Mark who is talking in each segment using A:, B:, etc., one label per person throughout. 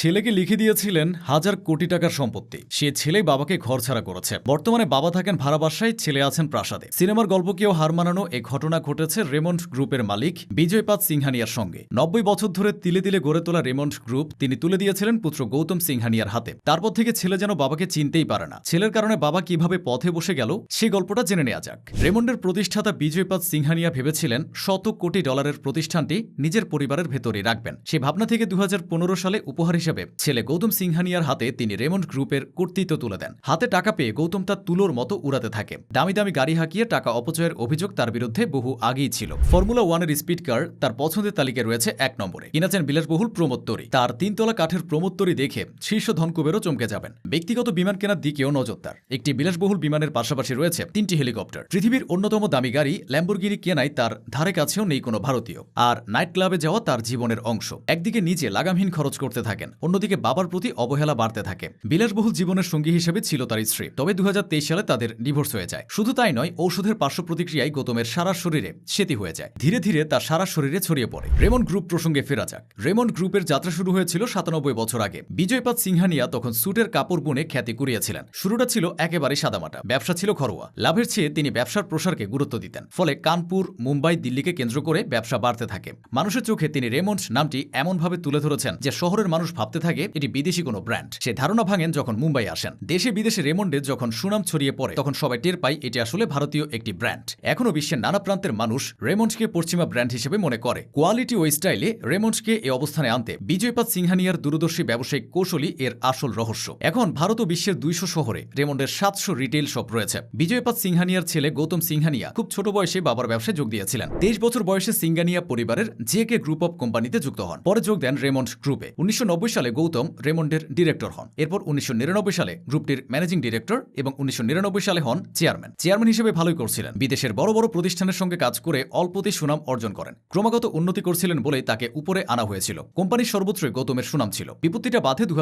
A: ছেলেকে লিখে দিয়েছিলেন হাজার কোটি টাকার সম্পত্তি। সে ছেলেই বাবাকে ঘর ছাড়া করেছে। বর্তমানে বাবা থাকেন ভাড়া বাসায়, ছেলে আছেন প্রাসাদে। সিনেমার গল্পকেও হার মানানো এ ঘটনা ঘটেছে রেমন্ড গ্রুপের মালিক বিজয়পাত সিংহানিয়ার সঙ্গে। নব্বই বছর ধরে তিলে তিলে গড়ে তোলা রেমন্ড গ্রুপ তিনি তুলে দিয়েছিলেন পুত্র গৌতম সিংহানিয়ার হাতে। তারপর থেকে ছেলে যেন বাবাকে চিনতেই পারে না। ছেলের কারণে বাবা কীভাবে পথে বসে গেল, সে গল্পটা জেনে নেওয়া যাক। রেমন্ডের প্রতিষ্ঠাতা বিজয়পাত সিংহানিয়া ভেবেছিলেন শত কোটি ডলারের প্রতিষ্ঠানটি নিজের পরিবারের ভেতরেই রাখবেন। সে ভাবনা থেকে দু হাজার পনেরো সালে উপহার হিসেবে ছেলে গৌতম সিংহানিয়ার হাতে তিনি রেমন্ড গ্রুপের কর্তৃত্ব তুলে দেন। হাতে টাকা পেয়ে গৌতম তার তুলোর মতো উড়াতে থাকে। দামি দামি গাড়ি হাঁকিয়ে টাকা অপচয়ের অভিযোগ তার বিরুদ্ধে বহু আগেই ছিল। ফর্মুলা ওয়ানের স্পিড কার তার পছন্দের তালিকায় রয়েছে এক নম্বরে। কিনেছেন বিলাসবহুল প্রমোত্তরী তার। তিনতলা কাঠের প্রমোত্তরী দেখে শীর্ষ ধনকুবেরও চমকে যাবেন। ব্যক্তিগত বিমান কেনার দিকেও নজর তার। একটি বিলাসবহুল বিমানের পাশাপাশি রয়েছে তিনটি হেলিকপ্টার। পৃথিবীর অন্যতম দামি গাড়ি ল্যাম্বরগিনি কেনাই তার ধারে কাছেও নেই কোনো ভারতীয়। আর নাইট ক্লাবে যাওয়া তার জীবনের অংশ। একদিকে নিজে লাগামহীন খরচ করতে থাকেন। অন্যদিকে বাবার প্রতি অবহেলা বাড়তে থাকে। বিলাসবহুল জীবনের সঙ্গী হিসেবে ছিল তার স্ত্রী। তবে দু হাজার তেইশ সালে তাদের ডিভোর্স হয়ে যায়। শুধু তাই নয়, ঔষধের পার্শ্ব প্রতিক্রিয়ায় গৌতমের সারা শরীরে সেতি হয়ে যায়। ধীরে ধীরে তার সারা শরীরে ছড়িয়ে পড়ে। রেমন্ড গ্রুপ প্রসঙ্গে ফেরা যাক। রেমন্ড গ্রুপের যাত্রা শুরু হয়েছিল সাতানব্বই বছর আগে। বিজয়পাত সিংহানিয়া তখন স্যুটের কাপড় বুনে খ্যাতি কুড়িয়েছিলেন। শুরুটা ছিল একেবারে সাদামাটা। ব্যবসা ছিল ঘরোয়া। লাভের চেয়ে তিনি ব্যবসার প্রসারকে গুরুত্ব দিতেন। ফলে কানপুর, মুম্বাই, দিল্লিকে কেন্দ্র করে ব্যবসা বাড়তে থাকে। মানুষের চোখে তিনি রেমন্ড নামটি এমনভাবে তুলে ধরেছেন যে শহরের মানুষ ভাবতে থাকে, এটি বিদেশি কোনো ব্র্যান্ড সে ধারণা ভাঙেন যখন মুম্বাই আসেন। দেশে বিদেশে রেমন্ডে যখন সুনাম ছড়িয়ে পড়ে, তখন সবাই টের পায় এটি আসলে ভারতীয় একটি ব্র্যান্ড এখনও বিশ্বের নানা প্রান্তের মানুষ রেমন্ডকে পশ্চিমা ব্র্যান্ড হিসেবে মনে করে। কোয়ালিটি ও স্টাইলে রেমন্ডকে এ অবস্থানে আনতে বিজয়পাত সিংহানিয়ার দূরদর্শী ব্যবসায়িক কৌশলী এর আসল রহস্য। এখন ভারত ও বিশ্বের দুইশো শহরে রেমন্ডের সাতশো রিটেল শপ রয়েছে। বিজয়পাত সিংহানিয়ার ছেলে গৌতম সিংহানিয়া খুব ছোট বয়সে বাবার ব্যবসায় যোগ দিয়েছিলেন। তেইশ বছর বয়সে সিংহানিয়া পরিবারের জে কে গ্রুপ অব কোম্পানিতে যুক্ত হন। পরে যোগ দেন রেমন্ড গ্রুপে উনিশশো নব্বই সালে গৌতম রেমন্ডের ডিরেক্টর হন। এরপর উনিশশো নিরানব্বই সালে গ্রুপটির ম্যানেজিং ডিরেক্টর এবং উনিশশো সালে হন চেয়ারম্যান। চেয়ারম্যান হিসেবে ভালোই করছিলেন। বিদেশের বড় বড় প্রতিষ্ঠানের সঙ্গে কাজ করে অল্পতেই সুনাম অর্জন করেন। ক্রমাগত উন্নতি করছিলেন বলেই তাকে উপরে আনা হয়েছিল। কোম্পানির সর্বত্রই গৌতমের সুনাম ছিল। বিপত্তিটা বাধে দু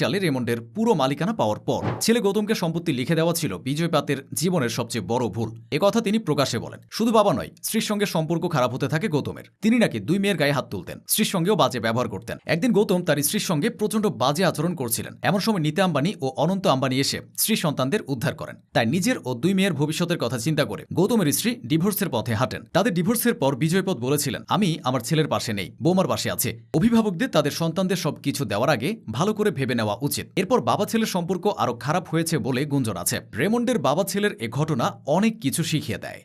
A: সালে রেমন্ডের পুরো মালিকানা পাওয়ার পর ছেলে গৌতমকে সম্পত্তি লিখে দেওয়া ছিল বিজয় পাতের জীবনের সবচেয়ে বড় ভুল। একথা তিনি প্রকাশে বলেন। শুধু বাবা নয়, স্ত্রীর সঙ্গে সম্পর্ক খারাপ হতে থাকে গৌতমের। তিনি নাকি দুই মেয়ের গায়ে হাত তুলতেন, স্ত্রীর সঙ্গেও বাজে ব্যবহার করতেন। একদিন গৌতম তার স্ত্রীর সঙ্গে প্রচণ্ড বাজে আচরণ করছিলেন। এমন সময় নিতা আম্বানি ও অনন্ত আম্বানি এসে স্ত্রী সন্তানদের উদ্ধার করেন। তাই নিজের ও দুই মেয়ের ভবিষ্যতের কথা চিন্তা করে গৌতমের স্ত্রী ডিভোর্সের পথে হাঁটেন। তাদের ডিভোর্সের পর বিজয়পদ বলেছিলেন, আমি আমার ছেলের পাশে নেই, বৌমার পাশে আছে। অভিভাবকদের তাদের সন্তানদের সব কিছু দেওয়ার আগে ভালো করে ভেবে নেওয়া উচিত। এরপর বাবা ছেলের সম্পর্ক আরও খারাপ হয়েছে বলে গুঞ্জন আছে। রেমন্ডের বাবা ছেলের এ ঘটনা অনেক কিছু শিখিয়ে দেয়।